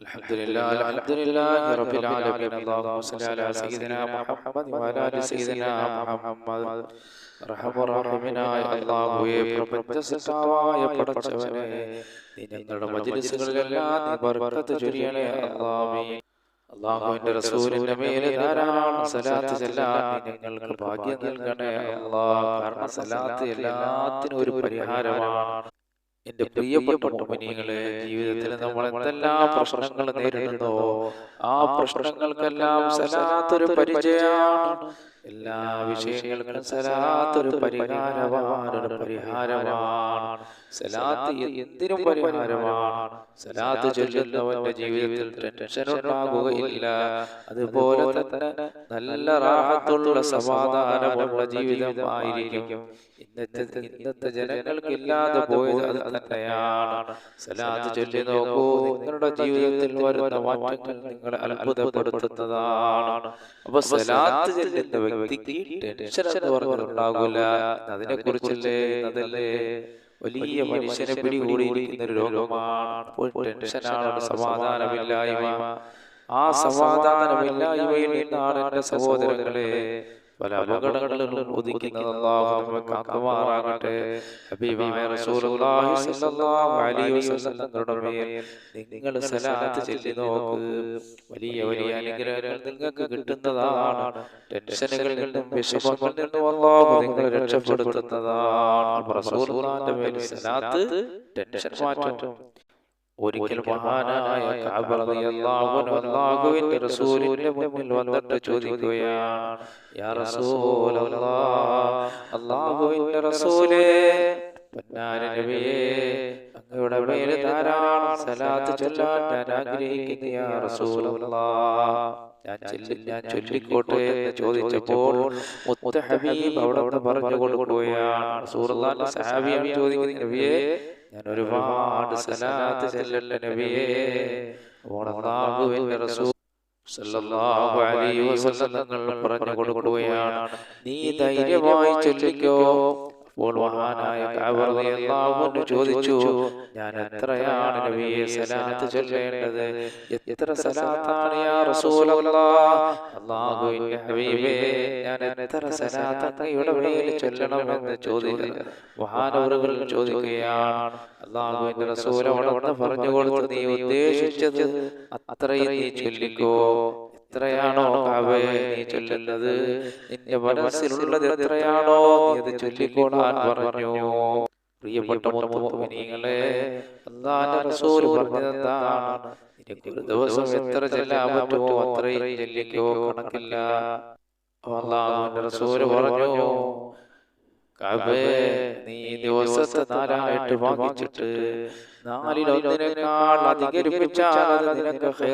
الحمد لله الحمد لله رب العالمين اللهم صل على سيدنا محمد وعلى ال سيدنا محمد റഹമുറാഹിമിനായ അല്ലാഹുവേ പ്രപഞ്ച സൃഷ്ടാവായ പടച്ചവനെ നീ ഞങ്ങളുടെ മജ്ലിസുകളിലെല്ലാം നീ ബർക്കത്ത് ചൊരിയണേ അല്ലാഹുവേ അല്ലാഹുവിന്റെ റസൂലിന്റെ മേലെ ധാരാളം സലാത്ത് ചെല്ലാൻ നീ ഞങ്ങൾക്ക് ഭാഗ്യം നൽകണേ അല്ലാഹ് കാരണം സലാത്ത് എല്ലാത്തിനും ഒരു പരിഹാരമാണ് എന്റെ പ്രിയപ്പെട്ട മോമിനികളെ ജീവിതത്തിൽ നമ്മൾ എന്തെല്ലാം പ്രശ്നങ്ങൾ നേരിടുന്നോ ആ പ്രശ്നങ്ങൾക്കെല്ലാം സലാത്തൊരു പരിചയമാണ്. എല്ലാ വിഷയങ്ങൾക്കും സലാത്തൊരു പരിഹാരമാണ് ഒരു പരിഹാരമാണ്. സലാത്ത് എന്തിനും പരിഹാരമാണ്. സലാത്ത് ചൊല്ലുന്നവന്റെ ജീവിതത്തിൽ ടെൻഷൻ ഉണ്ടാകുകയില്ല അതുപോലെ തന്നെ നല്ല റാഹത്തുള്ള സമാധാനമുള്ള ജീവിതമായിരിക്കും ഇന്നത്തെ ഇന്നത്തെ ജനങ്ങൾക്ക് ഇല്ലാതെ പോയത് അത് തന്നെയാണ്. സലാത്ത് ചൊല്ലി നോക്കൂ. നിങ്ങളുടെ ജീവിതത്തിൽ വരുന്ന മാറ്റങ്ങൾ നിങ്ങളെ അത്ഭുതപ്പെടുത്തുന്നതാണ്. അപ്പൊ സലാത്ത് ചെല്ലുന്ന വ്യക്തിക്ക് ടെൻഷൻ എന്ന് പറഞ്ഞിട്ടുണ്ടാകില്ല അതിനെ കുറിച്ചല്ലേ അതല്ലേ വലിയ മനുഷ്യനെ പിടികൂടിയിരിക്കുന്ന ഒരു രോഗമാണ്. അപ്പോൾ ടെൻഷനാണ് സമാധാനമില്ലായ്മ. ആ സമാധാനമില്ലായ്മയിൽ നിന്നാണ് എന്റെ സഹോദരങ്ങളെ പല അപകടങ്ങളിലും അല്ലാഹു നമ്മെ കാക്കുമാറാകട്ടെ ഹബീബായ റസൂലുള്ളാഹി സ്വല്ലല്ലാഹു അലൈഹി വസല്ലം മേൽ നിങ്ങൾ സലാത്ത് ചൊല്ലി നോക്ക്. വലിയ വലിയ അനുഗ്രഹങ്ങൾ നിങ്ങൾക്ക് കിട്ടുന്നതാണ്. ടെൻഷനുകളിൽ നിന്നും വിഷമങ്ങളിൽ നിന്നും അല്ലാഹു നിങ്ങളെ രക്ഷപ്പെടുത്തുന്നതാണ്. റസൂലുള്ളാഹിന്റെ മേൽ സലാത്ത് ടെൻഷൻ മാറ്റും. ഒരിക്കൽ മഹാനായ റസൂലിന്റെ മുന്നിൽ വന്നിട്ട് ചോദിക്കുകയാണ് യാ റസൂലേ അങ്ങയുടെ ധാരാളം സലാത്ത് ചൊല്ലാൻ ഞാൻ ആഗ്രഹിക്കുന്നു ചൊല്ലിക്കോട്ടെ എന്ന് ചോദിച്ചപ്പോൾ മുത്ത ഹബീബ് അവിടെ പറഞ്ഞു കൊടുക്കുകയാണ് സഹാബിയാണ് ചോദിക്കുന്നത് ഞാൻ ഒരുപാട് സലാത്ത് ചെല്ലല്ല നബിയേ. ാണ് നീ ധൈര്യമായി ചൊല്ലിക്കോ. അപ്പോൾ മഹാനായ ചോദിച്ചു ഞാൻ എത്രയാണ് നബിയെ സലാത്ത് ചൊല്ലേണ്ടത്? എത്ര സലാത്താണ് യാ ഹബീബേ ഞാൻ എത്ര സലാത്ത് അങ്ങയുടെ മേൽ ചൊല്ലണമെന്ന് ചോദിക്കുക മഹാനവറുകൾ ചോദിക്കുകയാണ് അള്ളാഹുവിന്റെ റസൂലോട് പറഞ്ഞു കൊടുത്ത് നീ ഉദ്ദേശിച്ചത് അത്രയും നീ ചൊല്ലിക്കോ? എത്രയാണോ കാവേ നീ ചൊല്ലുന്നത്? നിന്റെ മനസ്സിലുള്ളത് എത്രയാണോ നീ അത് ചൊല്ലിക്കോളാൻ പറഞ്ഞു. പ്രിയപ്പെട്ട മുത്തുമിനിങ്ങളെ അള്ളാന്റെ റസൂൽ പറഞ്ഞതെന്താണ് ദിവസം എത്ര ചെല്ലാൻ പറ്റുമോ? അത്രയും ചെല്ലിക്കോ കണക്കില്ല. അള്ളാഹുവിന്റെ റസൂൽ പറഞ്ഞു കബേ നീ ദിവസത്തെ നാലായിട്ട് വാങ്ങിച്ചിട്ട് നാലിലൊന്നിനേക്കാൾ അധികരിപ്പിച്ചാൽ അത് നിനക്ക്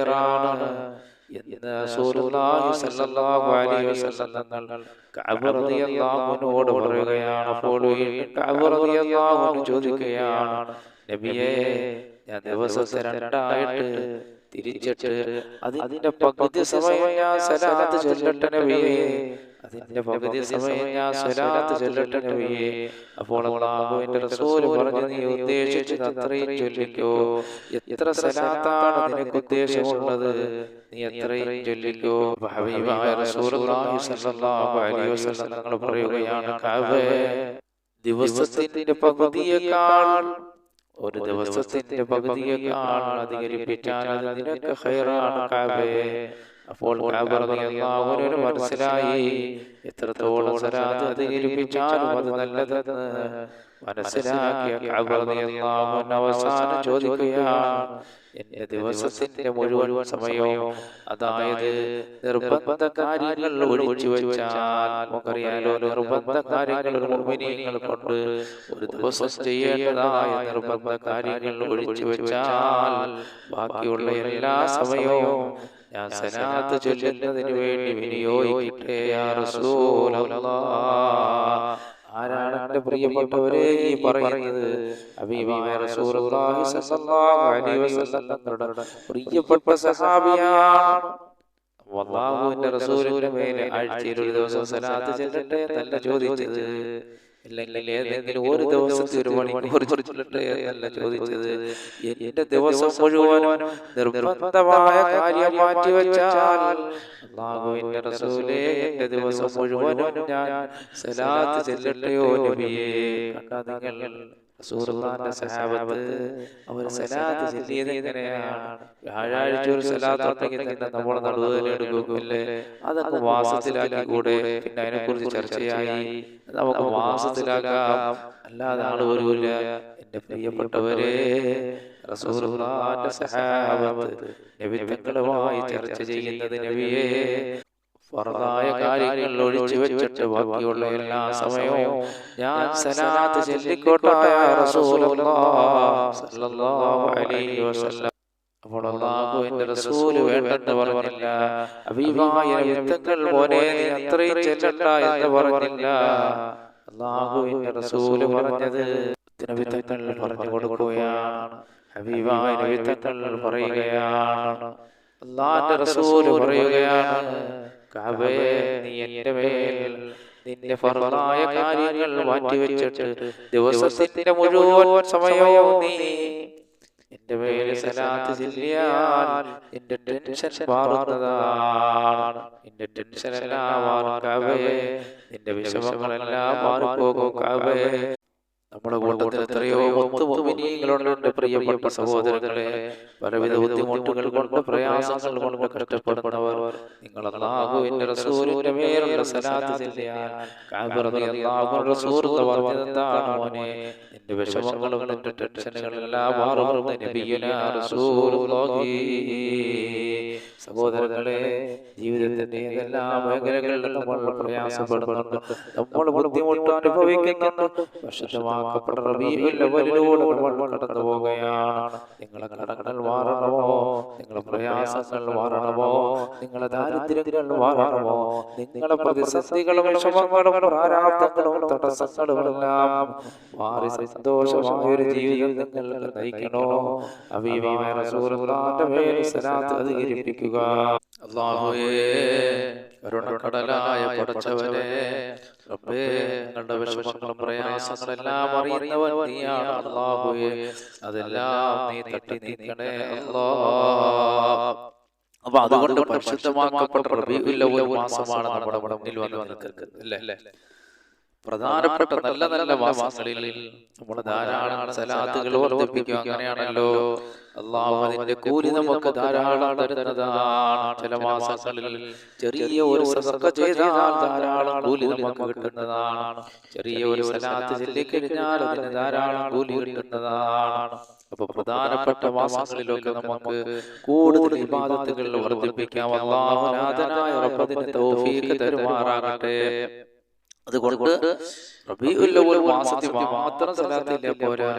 എന്ന് റസൂലുള്ളാഹി സ്വല്ലല്ലാഹു അലൈഹി വസല്ലം തങ്ങൾ കഅബ് റളിയല്ലാഹു അൻഹുവോട് പറയുകയാണ് അപ്പോൾ കഅബ് റളിയല്ലാഹു അൻഹു ചോദിക്കുകയാണ് നബിയേ ഞാൻ ദിവസത്തെ രണ്ടായിട്ട് തിരിച്ചിട്ട് അതിന്റെ പകുതി സമയം ഞാൻ സലാത്ത് ചൊല്ലട്ടെ നബിയേ അതിന്റെ പകുതി സമയം ഞാൻ സ്വലാത്ത് ചൊല്ലട്ടെ നബിയേ അപ്പോൾ അള്ളാഹുവിന്റെ റസൂൽ പറഞ്ഞു നീ ഉദ്ദേശിച്ചത് അത്രയും ചൊല്ലിക്കോ. എത്ര സലാത്താണ് നിനക്ക് ഉദ്ദേശമുള്ളത്? നീ എത്രയും ചൊല്ലിക്കോ? ഹബീബായ റസൂലുള്ളാഹി സ്വല്ലല്ലാഹു അലൈഹി വസല്ലം തങ്ങൾ പറയുകയാണ് കഅബേ ദിവസത്തിന്റെ പകുതിയേക്കാൾ ഒരു ദിവസത്തിന്റെ പകുതിയേക്കാൾ അധികരിപ്പിച്ചാൽ നിനക്ക് ഹൈറാണ് കഅബേ അപ്പോൾ ഒരു മനസ്സിലായി എത്രത്തോളം സലാത്ത് അധികരിപ്പിച്ചാലും അത് നല്ലതെന്ന് മനസ്സിലാക്കിയ അവസാനം ചോദിക്കുകയാണ് എന്റെ ദിവസത്തിന്റെ മുഴുവൻ സമയവും അതായത് നിർബന്ധ കാര്യങ്ങൾ ഒഴിച്ചു വെച്ചാൽ നമുക്കറിയാലോ നിർബന്ധ കാര്യങ്ങൾ മുഅ്മിനീങ്ങൾ കൊണ്ട് ഒരു ദിവസം ചെയ്യേണ്ടതായ നിർബന്ധ കാര്യങ്ങൾ ഒഴിച്ചു വെച്ചാൽ ബാക്കിയുള്ള എല്ലാ സമയവും ഞാൻ സനാത്ത് ചൊല്ലുന്നതിന് വേണ്ടി വിനിയോഗിക്കട്ടെ ആരാണ് എന്റെ പ്രിയപ്പെട്ടവരെ ഈ പറയുന്നത്? പ്രിയപ്പെട്ട സഹാബിയാണ്. റസൂലിന്റെ മേലെ ആഴ്ചയിൽ ഒരു ദിവസം സലാത്ത് ചെല്ലട്ടെ എന്നല്ല ചോദിച്ചത് അല്ലെങ്കിൽ ഏതെങ്കിലും ഒരു ദിവസത്തെ ഒരു മണിക്കൂർ എന്നല്ല ചോദിച്ചത്. എന്റെ ദിവസം മുഴുവനും നിർബന്ധമായ കാര്യം മാറ്റിവെച്ചാൽ അള്ളാഹുവിന്റെ റസൂലേ എന്റെ ദിവസം മുഴുവനും ഞാൻ സലാത്ത് ചെല്ലട്ടെയോ നബിയേ? കണ്ടാ നിങ്ങൾ സഹാബത്ത് അവർ സലാത്ത് ചൊല്ലിയത് എങ്ങനെയാണ് വ്യാഴാഴ്ച ഒരു സലാത്ത് ഉണ്ടെങ്കിൽ തന്നെ അതൊക്കെ മാസത്തിലാക്കി കൂടെ പിന്നെ അതിനെ കുറിച്ച് ചർച്ചയായി നമുക്ക് വാസത്തിലാക്കാം. അല്ലാതെ ആൾ വരൂല. എന്റെ പ്രിയപ്പെട്ടവരെ സഹാബത്ത് നബി തങ്ങളുമായി ചർച്ച ചെയ്യുന്നത് നബിയെ ഫറദായ കാര്യങ്ങൾ ഒഴിച്ചു വെച്ചിട്ട് ബാക്കിയുള്ള എല്ലാ സമയവും ഞാൻ സലാത്ത് ചൊല്ലിക്കോട്ടായ റസൂൽ വേണ്ടെന്ന് പറഞ്ഞില്ല. അഭിമായ അത്രയും ചെല്ലണ്ട എന്ന് പറഞ്ഞില്ല. റസൂൽ പറഞ്ഞത് പറഞ്ഞു കൊടുക്കുകയാണ്. പറയുകയാണ്. റസൂൽ പറയുകയാണ്. കഅബേ നീ മേൽ നിന്റെ ഫർദായ കാര്യങ്ങൾ മാറ്റിവെച്ചിട്ട് ദിവസത്തിന്റെ മുഴുവൻ സമയവും നീ എന്റെ മേൽ സലാത്ത് ചൊല്ലിയാൽ എന്റെ ടെൻഷൻ മാറുന്നതാണ്. എന്റെ ടെൻഷൻ എല്ലാം മാറും കവേ നിന്റെ വിഷമങ്ങളെല്ലാം മാറിപ്പോകും കഅബേ നമ്മുടെ കൂട്ടത്തിൽ എത്രയോ മുത്തുമൊമിനികളുണ്ട് എന്റെ പ്രിയപ്പെട്ട സഹോദരങ്ങളെ പലവിധ ബുദ്ധിമുട്ടുകൾ കൊണ്ട് പ്രയാസങ്ങൾ കൊണ്ട് കഷ്ടപ്പെടുന്നവർ നിങ്ങൾ അല്ലാഹുവിന്റെ റസൂലിന്റെ മേലുള്ള സലാത്ത് ചെല്ലിയാൽ കഅബ റളിയല്ലാഹു റസൂലുള്ള പറഞ്ഞത് എന്താണ് മോനെ? നിന്റെ വിഷമങ്ങളും നിന്റെ മാറുമെന്ന് നബിയുനാ റസൂലുള്ളാഹി. സഹോദരങ്ങളെ ജീവിതത്തിന്റെ എല്ലാ മേഖലകളിലും നമ്മൾ പ്രയാസപ്പെടുന്നുണ്ട് നമ്മൾ ബുദ്ധിമുട്ട് അനുഭവിക്കുന്നുണ്ട് വർഷമാക്കപ്പെട്ട റബീഉൽ അവ്വലിലൂടെ നമ്മൾ കടന്നു പോവുകയാണ് നിങ്ങളെ കടങ്ങൾ മാറണമോ നിങ്ങളെ പ്രയാസങ്ങൾ മാറണമോ നിങ്ങളെ ദാരിദ്ര്യങ്ങൾ മാറണമോ നിങ്ങളെ പ്രതിസന്ധികളും വിഷമങ്ങളും പ്രാരാബ്ദങ്ങളും തടസ്സങ്ങളും എല്ലാം മാറി സന്തോഷമായ ഒരു ജീവിതം നിങ്ങൾക്ക് നയിക്കണോ? അബീബായ റസൂലുള്ളാഹിന്റെ മേൽ സലാത്ത് അധികരിപ്പിക്കുക. അല്ലാഹുവേ കരുണക്കടലായ പടച്ചവനെ റബ്ബേ ഞങ്ങളുടെ വിഷമങ്ങളും പ്രയാസങ്ങളെല്ലാം അറിയുന്നവൻ നീയാണ് അല്ലാഹുവേ അതെല്ലാം നീ തട്ടി നീക്കണേ അല്ലാ അപ്പൊ അതുകൊണ്ട് പരിശുദ്ധമാക്കപ്പെട്ട ഒരു മാസമാണ് നമ്മുടെ മുന്നിൽ വന്ന് നിൽക്കുന്നത്. അല്ലേ? പ്രധാനപ്പെട്ട നല്ല നല്ല മാസങ്ങളിൽ നമ്മൾ ധാരാളം സലാത്തുകൾ വർദ്ധിപ്പിക്കും അങ്ങനെയാണല്ലോ. അള്ളാഹു അതിന്റെ കൂലി നമുക്ക് ധാരാളം തരുന്നതാണ്. ചില മാസങ്ങളിൽ ചെറിയ ഒരു സദക്ക ചെയ്താൽ ധാരാളം കൂലി നമുക്ക് കിട്ടുന്നതാണ്. ചെറിയ ഒരു സലാത്ത് ചൊല്ലിക്കഴിഞ്ഞാൽ അതിന് ധാരാളം കൂലി കിട്ടുന്നതാണ്. അപ്പൊ പ്രധാനപ്പെട്ട മാസങ്ങളിലൊക്കെ നമുക്ക് കൂടുതൽ വിവാദത്തുകൾ വർദ്ധിപ്പിക്കാം. അള്ളാഹുനാഥനായ റബ്ബതിന് തൗഫീഖ് തരുമാറാകട്ടെ. അതുകൊണ്ട് മാസത്തിൽ മാത്രം സലാത്തില്ല പോരാ.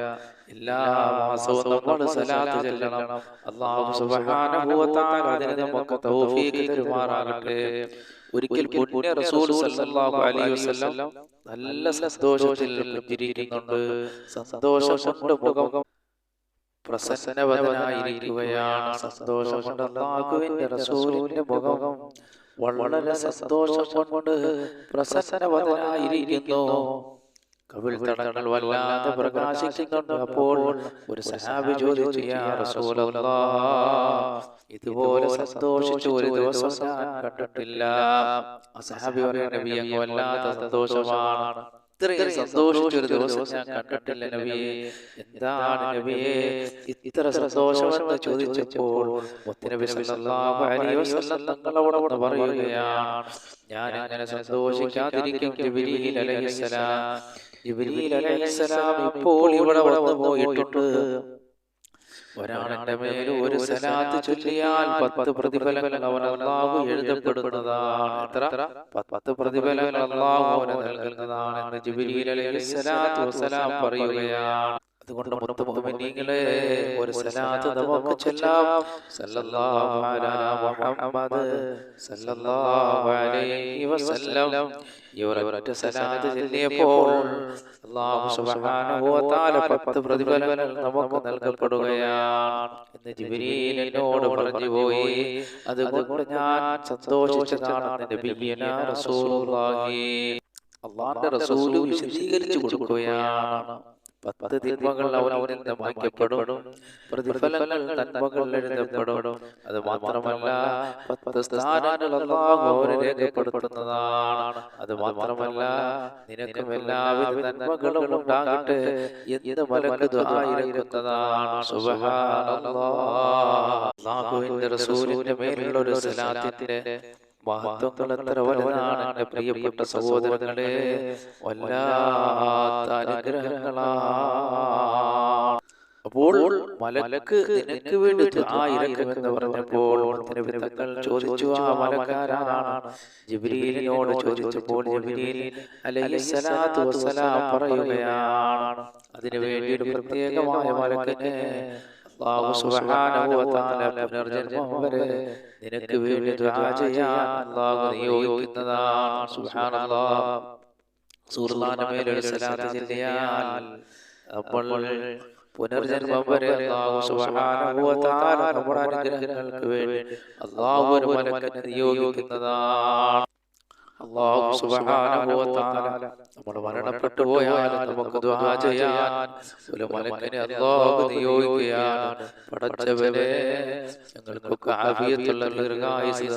എല്ലാ മാസവും നമ്മൾ സലാത്ത് ചെല്ലണം. അല്ലാഹു സുബ്ഹാനഹു വ തആല അതിന് നമുക്ക് തൗഫീഖ് തരുമാറാകട്ടെ. ഒരിക്കൽ പുണ്യ റസൂൽ സല്ലല്ലാഹു അലൈഹി വസല്ലം നല്ല സന്തോഷത്തിൽ ഇരിക്കുന്നുണ്ട് സന്തോഷം കൊണ്ട് മുഖം പ്രസന്നവതനായിരിക്കുകയാണ്. സന്തോഷം കൊണ്ട് അല്ലാഹുവിന്റെ റസൂലിന്റെ മുഖം വളരെ സന്തോഷം കൊണ്ട് പ്രസന്നവതനായിരിക്കുന്നു. കവിൾ സന്തോഷിച്ചു ഒരു ദിവസം സഹാബി വല്ലാത്ത സന്തോഷമാണ്. ഇത്രയും സന്തോഷിച്ചൊരു ദിവസം ഞാൻ കണ്ടിട്ടില്ല നബിയെ. എന്താണ് നബിയെ? ഇത്ര സന്തോഷമെന്ന് ചോദിച്ചപ്പോൾ തങ്ങളോട് പറയുകയാണ് ഞാൻ അങ്ങനെ സന്തോഷിക്കാതിരിക്കും ഇപ്പോൾ ഇവിടെ വന്നു പോയിട്ടുണ്ട്. ഒരാളെന്റെ മേൽ ഒരു സലാത്ത് ചൊല്ലിയാൽ പത്ത് പ്രതിഫലങ്ങൾ അവൻ അള്ളാഹു എഴുതപ്പെടുന്നതാണ്. എത്ര? പത്ത് പ്രതിഫലങ്ങൾ അള്ളാഹു അവന് നൽകുന്നതാണ് എന്ന് ജിബ്രീൽ അലൈഹിസ്സലാത്തു വസ്സലാം പറയുകയാണ്. അതുകൊണ്ട് ഒരു സലാത്ത് നമുക്ക് ചൊല്ലാം. സല്ലല്ലാഹു അലാ മുഹമ്മദ് സല്ലല്ലാഹു അലൈഹി വസല്ലം. ഈ ഒരൊറ്റ സലാത്ത് ചൊല്ലിയപ്പോൾ അല്ലാഹു സുബ്ഹാനഹു വ തആല പത്ത് പ്രതിഫലങ്ങൾ നമുക്ക് നൽകപ്പെടുകയാണ്. എന്ന് ജിബ്രീൽ എന്നോട് പറഞ്ഞു പോയി. അതുകൊണ്ട് ഞാൻ സന്തോഷിച്ചതാണ് നബിയനാ റസൂലുള്ളാഹി. വിശദീകരിച്ചു കൊടുക്കുകയാണ്. പത്ത് തിന്മകൾ അവൻ നിന്ന് മായ്ക്കപ്പെടും പ്രതിഫലങ്ങൾ നന്മകൾ എഴുതപ്പെടും അത് മാത്രമല്ല പത്ത് സ്ഥാനങ്ങൾ അവന് രേഖപ്പെടുത്തുന്നതാണ്. അത് മാത്രമല്ല നിനക്കും എല്ലാവിധ നന്മകളും ഉണ്ടാകട്ടെ എന്ന് മലക്ക് ദുആയിരക്കുന്നതാണ് സുബ്ഹാനല്ലാഹ് അള്ളാഹുവിന്റെ റസൂലിന്റെ മേലുള്ള ഒരു സലാത്തിന്റെ മഹത്വങ്ങൾ എത്ര വലുതാണ് പ്രിയപ്പെട്ട സഹോദരങ്ങളെ. വല്ലാത്ത അനുഗ്രഹങ്ങളാണ്. അപ്പോൾ മലക്ക് നിനക്ക് വേണ്ടി ആയിരക്കുമെന്ന് പറഞ്ഞപ്പോൾ വിധങ്ങൾ ചോദിച്ചു ആ മലക്കാരാണ്. ജിബ്രീലിനോട് ചോദിച്ചപ്പോൾ ജിബ്രീൽ അലൈഹിസ്സലാത്തു വസ്സലാം പറയുകയാണ് അതിനു വേണ്ടി ഒരു പ്രത്യേകമായ മലക്കിനെ അല്ലാഹു സുബ്ഹാനഹു വ തആല പുനർജന്മം വരെ നിനക്ക് വേണ്ടി ദുആ ചെയ്യാൻ അല്ലാഹു നിയോഗിക്കുന്നതാണ്. സുബ്ഹാനല്ലാഹ് സൂറത്താന്റെ മേലൊരു സലാത്ത് ചൊല്ലിയാൽ അപ്പോൾ പുനർജന്മം വരെ അല്ലാഹു സുബ്ഹാനഹു വ തആല നമ്മുടെ അനുഗ്രഹങ്ങൾക്ക് വേണ്ടി അല്ലാഹു ഒരു മലക്കിനെ നിയോഗിക്കുന്നതാണ്. സുബ്ഹാനഹു വ തആല നമ്മൾ മരണപ്പെട്ടു പോയാൽ നമുക്ക് ദുആ ചെയ്യാൻ ഒരു മലക്കിനെ അല്ലാഹു നിയോഗിക്കുകയാണ്. പടച്ചവരെ ഞങ്ങൾക്കൊക്കെ ആഫിയത്തുള്ള ദീർഘായുസ്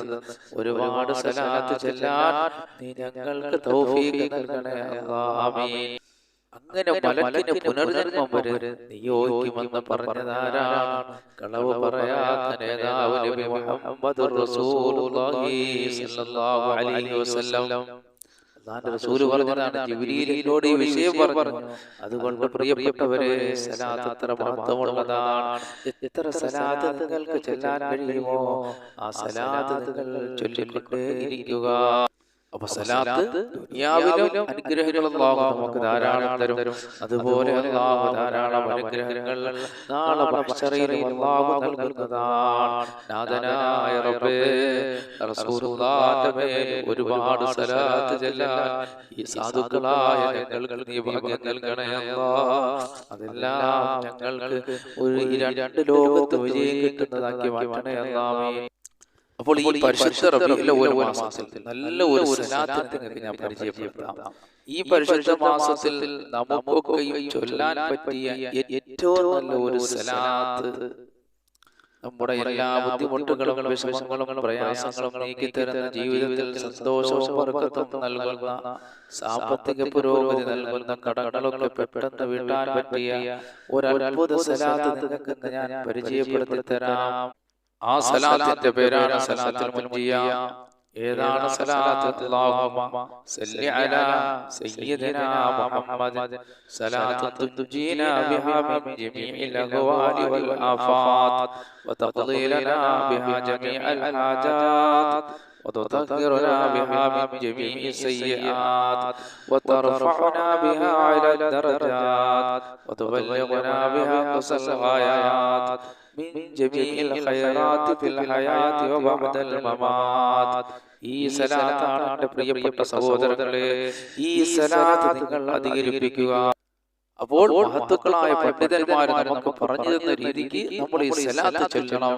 ഒരുപാട് സലാത്ത് ചെല്ലാൻ നീ ഞങ്ങൾക്ക് തൗഫീഖ് നൽകണേ. ആമീൻ. അങ്ങനെ മലക്കിന് പുനർജന്മം വരെ നിയോഗിക്കുമെന്ന് പറഞ്ഞതാരാണ്? കളവ് പറയാത്ത നേതാവ് നബി മുഹമ്മദ് റസൂലുള്ളാഹി സ്വല്ലല്ലാഹു അലൈഹി വസല്ലം. പറഞ്ഞതാണ് ജിബ്രീലിനോട് ഈ വിഷയം പറഞ്ഞു. അതുകൊണ്ട് പ്രിയപ്പെട്ടവരെ സലാത്ത് എത്ര മഹത്വമുള്ളതാണ്. എത്ര സലാത്ത് നിങ്ങൾക്ക് ചെല്ലാൻ കഴിയുമോ? ആ സലാത്ത് നിങ്ങൾ ചൊല്ലിക്കൊണ്ടേ ഇരിക്കുക അപ്പൊ സലാത്ത് ദുനിയാവിലും അനുഗ്രഹങ്ങൾ അല്ലാഹു നമുക്ക് ധാരാളം തരും. അതുപോലെ അല്ലാഹു ധാരാളം അനുഗ്രഹങ്ങൾ നാളെ മഹ്ശറിലും അല്ലാഹു നൽകുന്നതാണ്. നാഥനായ റബ്ബേ റസൂലുള്ളാഹിന്റെ മേൽ ഒരുപാട് സലാത്ത് ചെല്ലാൻ ഈ സാധുക്കളായ ഞങ്ങൾക്ക് നീ ഭാഗ്യം നൽകണേ അല്ലാഹ് അതെല്ലാം ഞങ്ങൾക്ക് ഒരു രണ്ട് ലോകത്ത് വിജയം കിട്ടുന്നതാക്കി മാറ്റണേ അപ്പോൾ ഈ പരിശുദ്ധ മാസത്തിൽ നല്ല ഒരു ഞാൻ പരിചയപ്പെടുത്താം. ഈ പരിശുദ്ധ മാസത്തിൽ നമുക്കൊക്കെ ചൊല്ലാൻ പറ്റിയ ഏറ്റവും നല്ല ഒരു സലാത്ത് നമ്മുടെ എല്ലാ ബുദ്ധിമുട്ടുകളും വിഷമങ്ങളും പ്രയാസങ്ങളും നീക്കി തരുന്ന ജീവിതത്തിൽ സന്തോഷവും നൽകുന്ന സാമ്പത്തിക പുരോഗതി നൽകുന്ന കടകളൊക്കെ പെട്ടെന്ന് വീട്ടാൻ പറ്റിയ ഒരു അത്ഭുത സലാത്ത് നിങ്ങൾക്ക് ഞാൻ പരിചയപ്പെടുത്തി തരാം. ആ സലാത്തിന്റെ പേരാണ് സലാത്തുൽ മുൻജിയ ഏതാണ് സലാത്ത് അല്ലാഹുമ്മ സല്ലി അലാ സയ്യിദിനാ മുഹമ്മദ് സലാത്തു തുജീന ബിഹാ മിൻ ജമീഇൽ അഹ്വാലി വൽ ആഫാത്ത് وتقضي لنا بها جميع الحاجات وتطهرنا بها من جميع السيئات وترفعنا بها على الدرجات وتبلغنا بها قصى الغايات من جميع الخيرات في الحياة وبعد الممات ഈ സലാത്താണ് എന്റെ പ്രിയപ്പെട്ട സഹോദരങ്ങളെ ഈ സലാത്ത് നിങ്ങൾ അധികരിപ്പിക്കുക അപ്പോൾ മഹത്തുക്കളായ പണ്ഡിതന്മാർ നമുക്ക് പറഞ്ഞു തന്ന രീതിക്ക് നമ്മൾ ഈ സലാത്ത് ചൊല്ലണം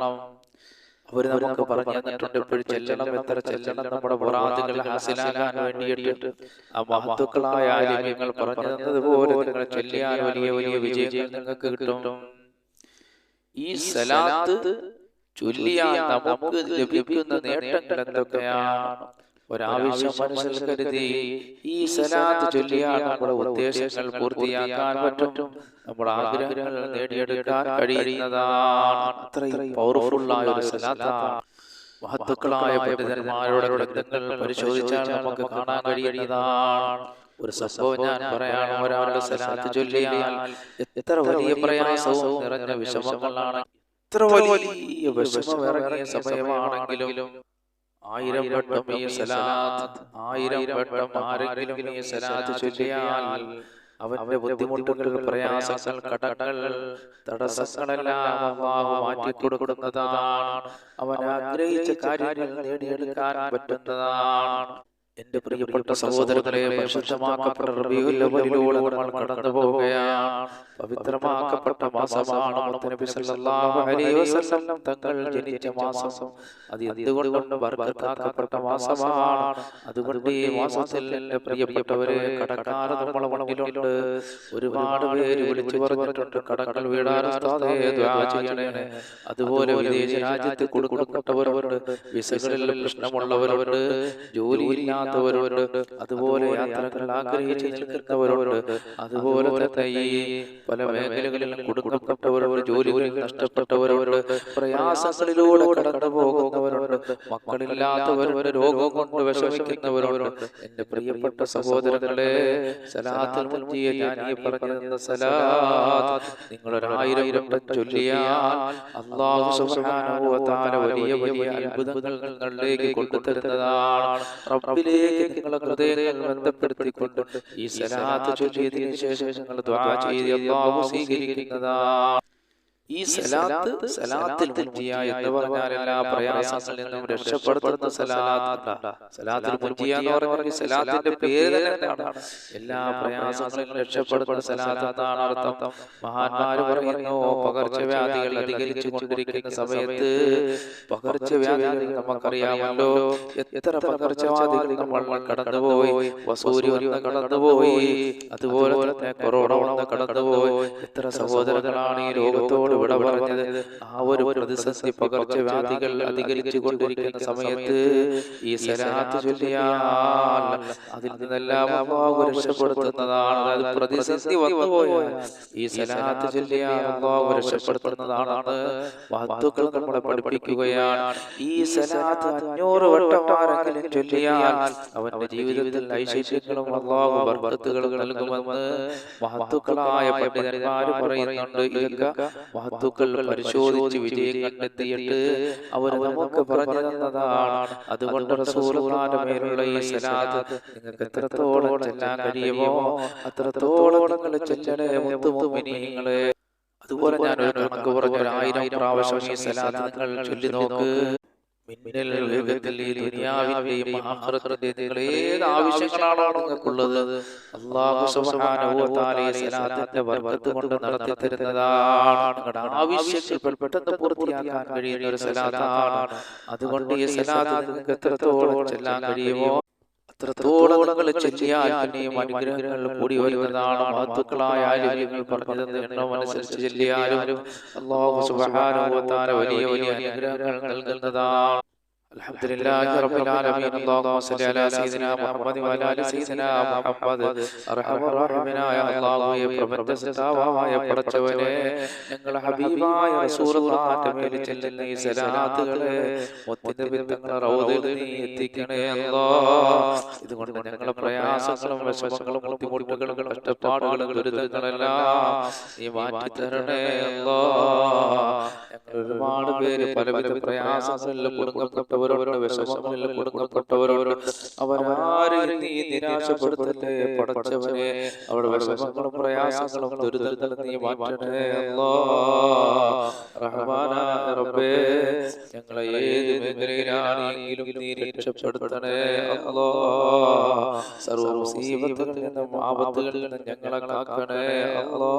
അവർ നമുക്ക് പറഞ്ഞു തന്നിട്ടുണ്ട് എപ്പോഴും ചെല്ലണം എത്ര ചെല്ലണം നമ്മുടെ മുറാദുകൾ ഹാസിലാകാൻ വേണ്ടിയിട്ട് ആ മഹത്തുക്കളായ ആലിമ്യങ്ങൾ പറഞ്ഞു തന്നതുപോലെ നിങ്ങൾ ചൊല്ലിയാൽ വലിയ വലിയ വിജയങ്ങൾ നിങ്ങൾക്ക് കിട്ടും ഈ സലാത്ത് ചൊല്ലിയാൽ നമുക്ക് ലഭിക്കുന്ന നേട്ടങ്ങൾ എന്തൊക്കെയാണ്? ഒരാവശ്യം മനസ്സിൽ കരുതി ഈ സലാത്ത് ചൊല്ലിയാൽ നമ്മുടെ ഉദ്ദേശങ്ങൾ പൂർത്തിയാക്കാൻ പറ്റും. നമ്മുടെ ആഗ്രഹങ്ങൾ നേടിയെടുക്കാൻ കഴിയുന്നതാണ്. അത്രയും പവർഫുൾ ആയ ഒരു സലാത്താണ്. മഹത്തുക്കളായ പണ്ഡിതന്മാരുടെ ഗ്രന്ഥങ്ങൾ പരിശോധിച്ചാൽ നമുക്ക് കാണാൻ കഴിയുന്നതാണ്. ഒരു സംഭവം ഞാൻ പറയാണ് ഒരാളുടെ സലാത്ത് ചൊല്ലിയാൽ എത്ര വലിയ പ്രയാസവും നിറഞ്ഞ വിഷമങ്ങളാണ്. എത്ര വലിയ വിഷമം ഇറങ്ങിയ സമയമാണെങ്കിലും ആയിരം വട്ടം ഈ സലാത്ത് ആയിരം വട്ടം ആരെങ്കിലും ഈ സലാത്ത് ചൊല്ലിയാൽ അവന്റെ ബുദ്ധിമുട്ടുകൾ പ്രയാസങ്ങൾ കടകൾ തടസ്സങ്ങളെല്ലാം മാറ്റിക്കൊടുക്കുന്നതാണ്. അവൻ ആഗ്രഹിച്ച കാര്യങ്ങൾ നേടിയെടുക്കാൻ പറ്റുന്നതാണ്. എന്റെ പ്രിയപ്പെട്ട സഹോദരങ്ങളെ പരിശുദ്ധമാക്കപ്പെട്ട റബീഉൽ അവ്വലിലൂടെ നമ്മൾ കടന്നു പോവുകയാണ്. പവിത്രമാക്കപ്പെട്ട മാസമാണ് മുത്തനബി സല്ലല്ലാഹു അലൈഹി വസല്ലം തങ്ങൾ ജനിച്ച മാസം. അത് എന്തുകൊണ്ടും ബർക്കത്താക്കപ്പെട്ട മാസമാണ്. അതുകൊണ്ട് ഈ മാസത്തിൽ എന്റെ പ്രിയപ്പെട്ടവരെ കടക്കാറ് നമ്മളെ മുന്നിലുണ്ട്. ഒരുപാട് പേര് വിളിച്ചു പറഞ്ഞിട്ടുണ്ട്. കടങ്ങൾ ദുആ ചെയ്യണേ. അതുപോലെ വിദേശ രാജ്യത്ത് കൊടുക്കപ്പെട്ടവരുണ്ട്. വിസകളിൽ പ്രശ്നമുള്ളവരുണ്ട്. ജോലിയില്ലാത്തവരുണ്ട് അതുപോലെ യാത്രകൾ ആഗ്രഹിച്ച് നിൽക്കുന്നവരുണ്ട് അതുപോലെ തന്നെ ഈ പല മേഖലകളിലും കൊടുക്കപ്പെട്ടവരുണ്ട് ജോലികളിൽ നഷ്ടപ്പെട്ടവരുണ്ട് പ്രയാസങ്ങളിലൂടെ കടന്നു പോകുന്നവരുണ്ട് മക്കളില്ലാത്തവരുണ്ട് രോഗം കൊണ്ട് വിഷമിക്കുന്നവരോട് എന്റെ പ്രിയപ്പെട്ട സഹോദരങ്ങളെ മുത്തിയ സലാത്ത് വട്ടം ചൊല്ലിയാൽ സുബ്ഹാനഹു വ തആല വലിയ വലിയ അത്ഭുതങ്ങൾ കൊണ്ടുതരുന്നതാണ്. റബ്ബിലേക്ക് ബന്ധപ്പെടുത്തിക്കൊണ്ട് ഈ സലാത്ത് ചൊല്ലിയതിനു ശേഷം നിങ്ങൾ ദുആ സ്വീകരിക്കുന്നതാണ്. ഈ സലാത്ത് സലാത്തിൽ മുൻജിയ എന്ന് പറഞ്ഞാൽ എല്ലാ പ്രയാസങ്ങളിൽ നിന്നും രക്ഷപ്പെടുത്തുന്ന സലാത്ത് സലാത്തിൽ മുൻജിയ എന്ന് പറഞ്ഞാൽ സലാത്തിന്റെ പേര് തന്നെ എല്ലാ പ്രയാസങ്ങളിൽ നിന്നും രക്ഷപ്പെടുത്തുന്ന സലാത്ത് എന്നാണ് അർത്ഥം. മഹാന്മാര് പറയുന്നു പകർച്ചവ്യാധികൾ അധികരിച്ചു കൊണ്ടിരിക്കുന്ന സമയത്ത് പകർച്ചവ്യാധികൾ നമുക്കറിയാമല്ലോ എത്ര പകർച്ചവ്യാധികൾ നമ്മൾ കടന്നുപോയി? വസൂരി വന്ന് കടന്നുപോയി. അതുപോലെ തന്നെ കൊറോണ വന്ന് കടന്നുപോയി. എത്ര സഹോദരങ്ങളാണ് ഈ ലോകത്തോട് വിട പറഞ്ഞത് ആ ഒരു പ്രതിസന്ധി പകർച്ചവ്യാധികൾ അധികരിച്ചു കൊണ്ടിരിക്കുന്ന സമയത്ത് ഈ സലാത്ത് ചൊല്ലിയാൽ അതിൽ നിന്നെല്ലാം അള്ളാഹു രക്ഷപ്പെടുത്തുന്നതാണ്. അതായത് പ്രതിസന്ധി വന്നുപോയാൽ ഈ സലാത്ത് ചൊല്ലിയാൽ അള്ളാഹു രക്ഷപ്പെടുത്തുന്നതാണ് വാത്തുക്കൾ നമ്മളെ പഠിപ്പിക്കുകയാണ്. ഈ സലാത്ത് അഞ്ഞൂറ് വട്ടം ആരെങ്കിലും ചൊല്ലിയാൽ അവന്റെ ജീവിതത്തിൽ ഐശ്വര്യങ്ങളും അള്ളാഹു ബർക്കത്തുകളും നൽകുമെന്ന് മഹത്തുക്കളായ പണ്ഡിതന്മാർ പറയുന്നുണ്ട്. ഇതൊക്കെ മഹത്തുക്കൾ പരിശോധിച്ച് വിജയം കണ്ടെത്തിയിട്ട് അവർ നമുക്ക് പറഞ്ഞു തന്നതാണ്. അതുകൊണ്ട് മേലുള്ള ഈ സലാത്ത് നിങ്ങൾക്ക് എത്രത്തോളം ചെല്ലാൻ കഴിയുമോ അത്രത്തോളം നിങ്ങൾ ചെല്ലണേ മുത്തുമുമിനീങ്ങളെ അതുപോലെ ഞാൻ ഒരു കണക്ക് പറഞ്ഞ ഒരു ആയിരം പ്രാവശ്യം ഈ സലാത്ത് നിങ്ങൾ ചൊല്ലി നോക്ക്. മിന്നൽ വേഗത്തിൽ ഈ ദുനിയാവിന്റെയും ആഖിറത്തിന്റെയും നിങ്ങൾ ഏത് ആവശ്യങ്ങളാണോ നിങ്ങൾക്കുള്ളത് അല്ലാഹു സുബ്ഹാനഹു വ തആല ഈ സലാത്തിന്റെ ബർക്കത്ത് കൊണ്ട് നടത്തി തരുന്നതാണ് നിങ്ങളുടെ ആവശ്യങ്ങൾ പെട്ടെന്ന് പൂർത്തിയാക്കാൻ കഴിയുന്ന ഒരു സലാത്താണ് അതുകൊണ്ട് ഈ സലാത്ത് നിങ്ങൾക്ക് എത്രത്തോളം ചെല്ലാൻ കഴിയുമോ അത്രത്തോളം നിങ്ങൾ ചെല്ലിയാൽ പിന്നെയും അനുഗ്രഹങ്ങൾ കൂടി വരുന്നതാണ് മഹത്തുക്കളായ ആലിമ്യങ്ങൾ പറഞ്ഞത് എണ്ണം അനുസരിച്ച് ചെല്ലിയാലും അള്ളാഹു സുബ്ഹാനഹു വ തആല വലിയ വലിയ അനുഗ്രഹങ്ങൾ നൽകുന്നതാണ്. الحمد لله رب العالمين اللهم صل على سيدنا محمد وعلى ال سيدنا محمد ارحم الراحمين يا الله യെ പ്രപഞ്ചസത്താവായ പടച്ചവനെ ഞങ്ങളുടെ ഹബീബായ റസൂലുള്ളാഹിന്റെ മേൽ ചെല്ലുന്ന ഈ സലാത്തുകളെ മുത്തിന്റെ ബിന്ദങ്ങളെ റൗദയിൽ നീ എത്തിക്കണേ അല്ലാഹ് ഇതുകൊണ്ട് ഞങ്ങളുടെ പ്രയാസങ്ങളും വിഷമങ്ങളും ബുദ്ധിമുട്ടുകളും കഷ്ടപ്പാടുകളും ദുരിതങ്ങളെല്ലാം നീ മാറ്റി തരണേ അല്ലാഹ് ഞങ്ങൾ ഒരുപാട് പേര് പലവിധ പ്രയാസങ്ങളിൽ കുടുങ്ങപ്പെട്ടവരോട് വിഷമങ്ങളിൽ കുടുങ്ങപ്പെട്ടവരോട് അവരാരും നീ നിരാശപ്പെടുത്തല്ലേ പടച്ചവനെ അവരുടെ വിഷമങ്ങളും പ്രയാസങ്ങളും ദുരിതങ്ങളും നീ മാറ്റണേ അല്ലാ. റഹ്മാനായ റബ്ബേ ഞങ്ങളെ ഏത് മേഖലയിലാണെങ്കിലും നീ രക്ഷപ്പെടുത്തണേ അല്ലോ. സർവ മുസീബത്തുകളിൽ നിന്നും ആപത്തുകളിൽ നിന്നും ഞങ്ങളെ കാക്കണേ അല്ലോ.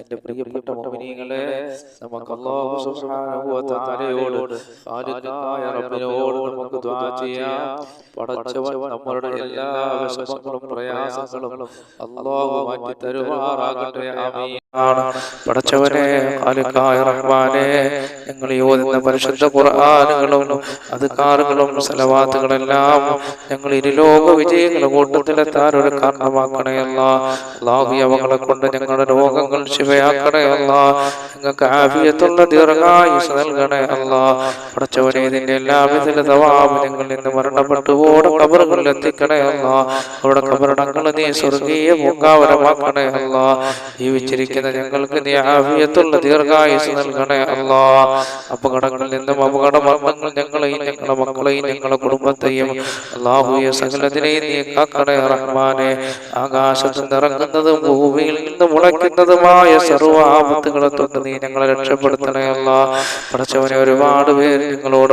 എന്റെ പ്രിയപ്പെട്ട മുഅ്മിനീങ്ങളെ നമുക്ക് അല്ലാഹു സുബ്ഹാനഹു വ തആലയോട് ഖാലിഖായ റബ്ബിനോട് നമുക്ക് ചെയ്യാം. പടച്ചവൻ എല്ലാ വിഷമങ്ങളും പ്രയാസങ്ങളും അല്ലാഹു മാറ്റി തരുമാറാകട്ടെ. ആമീൻ. പടച്ചവനെ റഹ്മാനെ ഞങ്ങൾ ഓതുന്ന പരിശുദ്ധ ഖുർആനുകളും അധികാറുകളും സലവാത്തുകളെല്ലാം ഞങ്ങൾ ഇരുലോക വിജയങ്ങളുടെ കൂട്ടത്തിലെത്താൻ ഒരു കാരണമാക്കണയല്ല അല്ലാഹു അവങ്ങളെ കൊണ്ട് ഞങ്ങളുടെ രോഗങ്ങൾ ശിവയാക്കണയല്ല ഞങ്ങൾക്ക് ആഫിയത്തുള്ള ദീർഘായുസ് നൽകണേ അല്ല. പടച്ചവനെ ഇതിന്റെ എല്ലാവിധ ഞങ്ങൾ നിന്ന് മരണപ്പെട്ടു ഓടെ കബറുകളിൽ എത്തിക്കണേ അല്ല. അവിടെ കബറടങ്ങൾ നീ സ്വർഗീയ പൂങ്കാവരമാക്കണയല്ല ജീവിച്ചിരിക്കുന്ന ഞങ്ങൾക്ക് നീ ആഫിയത്തുള്ള ദീർഘായുസ് നൽകണേ അല്ല. അപകടങ്ങളിൽ നിന്നും അപകട മരണങ്ങൾ ഞങ്ങളെയും ഞങ്ങളുടെ മക്കളെയും ഞങ്ങളുടെ കുടുംബത്തെയും അള്ളാഹുയ സകലത്തിനെയും നീ കാക്കണേ റഹ്മാനെ. ആകാശത്ത് നിറങ്ങുന്നതും ഭൂമിയിൽ നിന്ന് മുളയ്ക്കുന്നതുമായ സർവ ആപത്തുകളെ തൊട്ട് നീ ഞങ്ങളെ രക്ഷപ്പെടുത്തണേ അല്ല. പഠിച്ചവനെ ഒരുപാട് പേര് നിങ്ങളോട്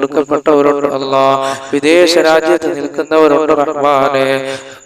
കൊടുക്കപ്പെട്ടവരുണ്ട് വിദേശ രാജ്യത്ത് നിൽക്കുന്നവരുണ്ട് റഹ്മാനെ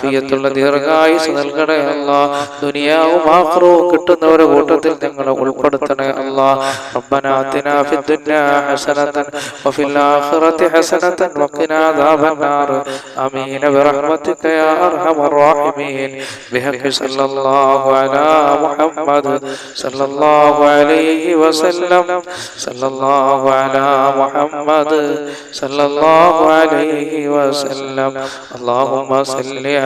ആഫിയത്തുള്ള ദീർഘായുസ് നൽകണേ അല്ല ദുനിയാവും ആക്രവും കിട്ടുന്നവരുടെ കൂട്ടത്തിൽ ഞങ്ങളെ ഉൾപ്പെടുത്തണേ അല്ല ربنا آتنا في الدنيا حسنة وفي الآخرة حسنة وقنا عذاب النار آمين برحمتك يا أرحم الراحمين بحق صلى الله على محمد صلى الله عليه وسلم صلى الله على محمد صلى الله عليه وسلم اللهم صل